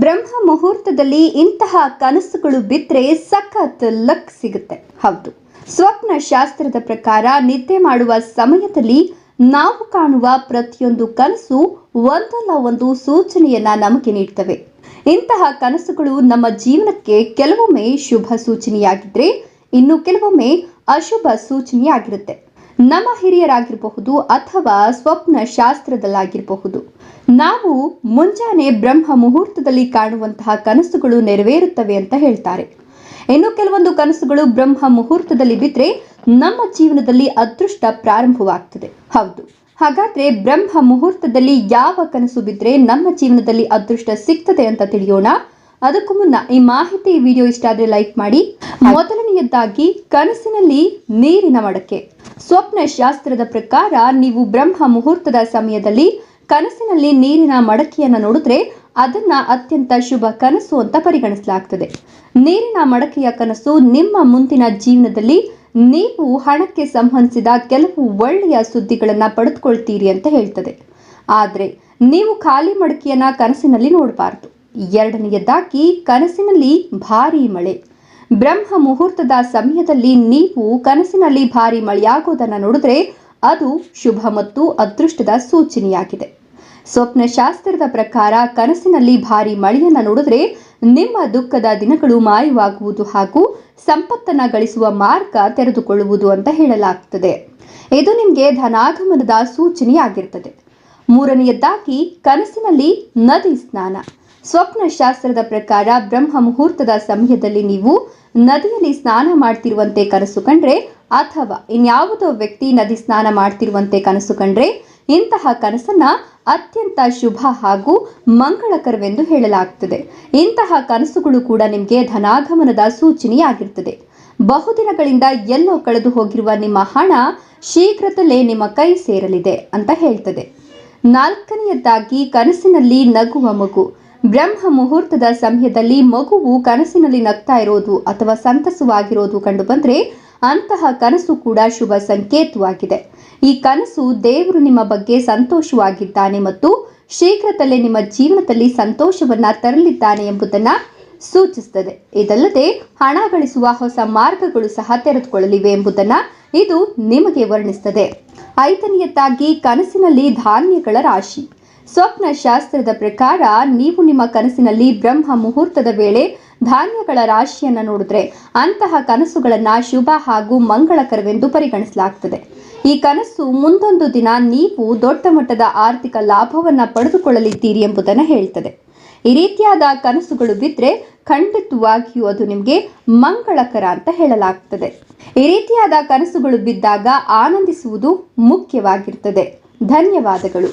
ಬ್ರಹ್ಮ ಮುಹೂರ್ತದಲ್ಲಿ ಇಂತಹ ಕನಸುಗಳು ಬಿದ್ದರೆ ಸಖತ್ ಲಕ್ ಸಿಗುತ್ತೆ. ಹೌದು. ಸ್ವಪ್ನ ಶಾಸ್ತ್ರದ ಪ್ರಕಾರ ನಿದ್ದೆ ಮಾಡುವ ಸಮಯದಲ್ಲಿ ನಾವು ಕಾಣುವ ಪ್ರತಿಯೊಂದು ಕನಸು ಒಂದಲ್ಲ ಒಂದು ಸೂಚನೆಯನ್ನ ನಮಗೆ ನೀಡ್ತವೆ. ಇಂತಹ ಕನಸುಗಳು ನಮ್ಮ ಜೀವನಕ್ಕೆ ಕೆಲವೊಮ್ಮೆ ಶುಭ ಸೂಚನೆಯಾಗಿದ್ರೆ, ಇನ್ನು ಕೆಲವೊಮ್ಮೆ ಅಶುಭ ಸೂಚನೆಯಾಗಿರುತ್ತೆ. ನಮ್ಮ ಹಿರಿಯರಾಗಿರಬಹುದು ಅಥವಾ ಸ್ವಪ್ನ ಶಾಸ್ತ್ರದಲ್ಲಾಗಿರಬಹುದು. ನಾವು ಮುಂಜಾನೆ ಬ್ರಹ್ಮ ಮುಹೂರ್ತದಲ್ಲಿ ಕಾಣುವಂತಹ ಕನಸುಗಳು ನೆರವೇರುತ್ತವೆ ಅಂತ ಹೇಳ್ತಾರೆ. ಇನ್ನು ಕೆಲವೊಂದು ಕನಸುಗಳು ಬ್ರಹ್ಮ ಮುಹೂರ್ತದಲ್ಲಿ ಬಿದ್ದರೆ ನಮ್ಮ ಜೀವನದಲ್ಲಿ ಅದೃಷ್ಟ ಪ್ರಾರಂಭವಾಗ್ತದೆ. ಹೌದು. ಹಾಗಾದ್ರೆ ಬ್ರಹ್ಮ ಮುಹೂರ್ತದಲ್ಲಿ ಯಾವ ಕನಸು ಬಿದ್ದರೆ ನಮ್ಮ ಜೀವನದಲ್ಲಿ ಅದೃಷ್ಟ ಸಿಗ್ತದೆ ಅಂತ ತಿಳಿಯೋಣ. ಅದಕ್ಕೂ ಮುನ್ನ ಈ ಮಾಹಿತಿ ವಿಡಿಯೋ ಇಷ್ಟ ಆದ್ರೆ ಲೈಕ್ ಮಾಡಿ. ಮೊದಲನೆಯದ್ದಾಗಿ ಕನಸಿನಲ್ಲಿ ನೀರಿನ ಮಡಕೆ. ಸ್ವಪ್ನ ಶಾಸ್ತ್ರದ ಪ್ರಕಾರ ನೀವು ಬ್ರಹ್ಮ ಮುಹೂರ್ತದ ಸಮಯದಲ್ಲಿ ಕನಸಿನಲ್ಲಿ ನೀರಿನ ಮಡಕೆಯನ್ನು ನೋಡಿದ್ರೆ ಅದನ್ನ ಅತ್ಯಂತ ಶುಭ ಕನಸು ಅಂತ ಪರಿಗಣಿಸಲಾಗ್ತದೆ. ನೀರಿನ ಮಡಕೆಯ ಕನಸು ನಿಮ್ಮ ಮುಂದಿನ ಜೀವನದಲ್ಲಿ ನೀವು ಹಣಕ್ಕೆ ಸಂಬಂಧಿಸಿದ ಕೆಲವು ಒಳ್ಳೆಯ ಸುದ್ದಿಗಳನ್ನ ಪಡೆದುಕೊಳ್ತೀರಿ ಅಂತ ಹೇಳ್ತದೆ. ಆದರೆ ನೀವು ಖಾಲಿ ಮಡಕೆಯನ್ನ ಕನಸಿನಲ್ಲಿ ನೋಡಬಾರ್ದು. ಎರಡನೆಯದಾಗಿ ಕನಸಿನಲ್ಲಿ ಭಾರೀ ಮಳೆ. ಬ್ರಹ್ಮ ಮುಹೂರ್ತದ ಸಮಯದಲ್ಲಿ ನೀವು ಕನಸಿನಲ್ಲಿ ಭಾರಿ ಮಳೆಯಾಗೋದನ್ನು ನೋಡಿದ್ರೆ ಅದು ಶುಭ ಮತ್ತು ಅದೃಷ್ಟದ ಸೂಚನೆಯಾಗಿದೆ. ಸ್ವಪ್ನ ಶಾಸ್ತ್ರದ ಪ್ರಕಾರ ಕನಸಿನಲ್ಲಿ ಭಾರಿ ಮಳೆಯನ್ನು ನೋಡಿದ್ರೆ ನಿಮ್ಮ ದುಃಖದ ದಿನಗಳು ಮಾಯವಾಗುವುದು ಹಾಗೂ ಸಂಪತ್ತನ್ನು ಗಳಿಸುವ ಮಾರ್ಗ ತೆರೆದುಕೊಳ್ಳುವುದು ಅಂತ ಹೇಳಲಾಗ್ತದೆ. ಇದು ನಿಮಗೆ ಧನಾಗಮನದ ಸೂಚನೆಯಾಗಿರ್ತದೆ. ಮೂರನೆಯದ್ದಾಗಿ ಕನಸಿನಲ್ಲಿ ನದಿ ಸ್ನಾನ. ಸ್ವಪ್ನ ಶಾಸ್ತ್ರದ ಪ್ರಕಾರ ಬ್ರಹ್ಮ ಮುಹೂರ್ತದ ಸಮಯದಲ್ಲಿ ನೀವು ನದಿಯಲ್ಲಿ ಸ್ನಾನ ಮಾಡ್ತಿರುವಂತೆ ಕನಸು ಕಂಡ್ರೆ ಅಥವಾ ಇನ್ಯಾವುದೋ ವ್ಯಕ್ತಿ ನದಿ ಸ್ನಾನ ಮಾಡ್ತಿರುವಂತೆ ಕನಸು ಕಂಡ್ರೆ ಇಂತಹ ಕನಸನ್ನ ಅತ್ಯಂತ ಶುಭ ಹಾಗೂ ಮಂಗಳಕರವೆಂದು ಹೇಳಲಾಗ್ತದೆ. ಇಂತಹ ಕನಸುಗಳು ಕೂಡ ನಿಮಗೆ ಧನಾಗಮನದ ಸೂಚನೆಯಾಗಿರ್ತದೆ. ಬಹುದಿನಗಳಿಂದ ಎಲ್ಲೋ ಕಳೆದು ಹೋಗಿರುವ ನಿಮ್ಮ ಹಣ ಶೀಘ್ರದಲ್ಲೇ ನಿಮ್ಮ ಕೈ ಸೇರಲಿದೆ ಅಂತ ಹೇಳ್ತದೆ. ನಾಲ್ಕನೆಯದ್ದಾಗಿ ಕನಸಿನಲ್ಲಿ ನಗುವ ಮಗು. ಬ್ರಹ್ಮ ಮುಹೂರ್ತದ ಸಮಯದಲ್ಲಿ ಮಗುವು ಕನಸಿನಲ್ಲಿ ನಗ್ತಾ ಇರೋದು ಅಥವಾ ಸಂತಸವಾಗಿರೋದು ಕಂಡು ಬಂದ್ರೆ ಅಂತಹ ಕನಸು ಕೂಡ ಶುಭ ಸಂಕೇತವಾಗಿದೆ. ಈ ಕನಸು ದೇವರು ನಿಮ್ಮ ಬಗ್ಗೆ ಸಂತೋಷವಾಗಿದ್ದಾನೆ ಮತ್ತು ಶೀಘ್ರದಲ್ಲೇ ನಿಮ್ಮ ಜೀವನದಲ್ಲಿ ಸಂತೋಷವನ್ನ ತರಲಿದ್ದಾನೆ ಎಂಬುದನ್ನ ಸೂಚಿಸುತ್ತದೆ. ಇದಲ್ಲದೆ ಹಣ ಗಳಿಸುವ ಹೊಸ ಮಾರ್ಗಗಳು ಸಹ ತೆರೆದುಕೊಳ್ಳಲಿವೆ ಎಂಬುದನ್ನ ಇದು ನಿಮಗೆ ವರ್ಣಿಸುತ್ತದೆ. ಐದನೆಯದಾಗಿ ಕನಸಿನಲ್ಲಿ ಧಾನ್ಯಗಳ ರಾಶಿ. ಸ್ವಪ್ನ ಶಾಸ್ತ್ರದ ಪ್ರಕಾರ ನೀವು ನಿಮ್ಮ ಕನಸಿನಲ್ಲಿ ಬ್ರಹ್ಮ ಮುಹೂರ್ತದ ವೇಳೆ ಧಾನ್ಯಗಳ ರಾಶಿಯನ್ನು ನೋಡಿದ್ರೆ ಅಂತಹ ಕನಸುಗಳನ್ನು ಶುಭ ಹಾಗೂ ಮಂಗಳಕರವೆಂದು ಪರಿಗಣಿಸಲಾಗ್ತದೆ. ಈ ಕನಸು ಮುಂದೊಂದು ದಿನ ನೀವು ದೊಡ್ಡ ಮಟ್ಟದ ಆರ್ಥಿಕ ಲಾಭವನ್ನು ಪಡೆದುಕೊಳ್ಳಲಿದ್ದೀರಿ ಎಂಬುದನ್ನು ಹೇಳ್ತದೆ. ಈ ರೀತಿಯಾದ ಕನಸುಗಳು ಬಿದ್ದರೆ ಖಂಡಿತವಾಗಿಯೂ ಅದು ನಿಮಗೆ ಮಂಗಳಕರ ಅಂತ ಹೇಳಲಾಗ್ತದೆ. ಈ ರೀತಿಯಾದ ಕನಸುಗಳು ಬಿದ್ದಾಗ ಆನಂದಿಸುವುದು ಮುಖ್ಯವಾಗಿರ್ತದೆ. ಧನ್ಯವಾದಗಳು.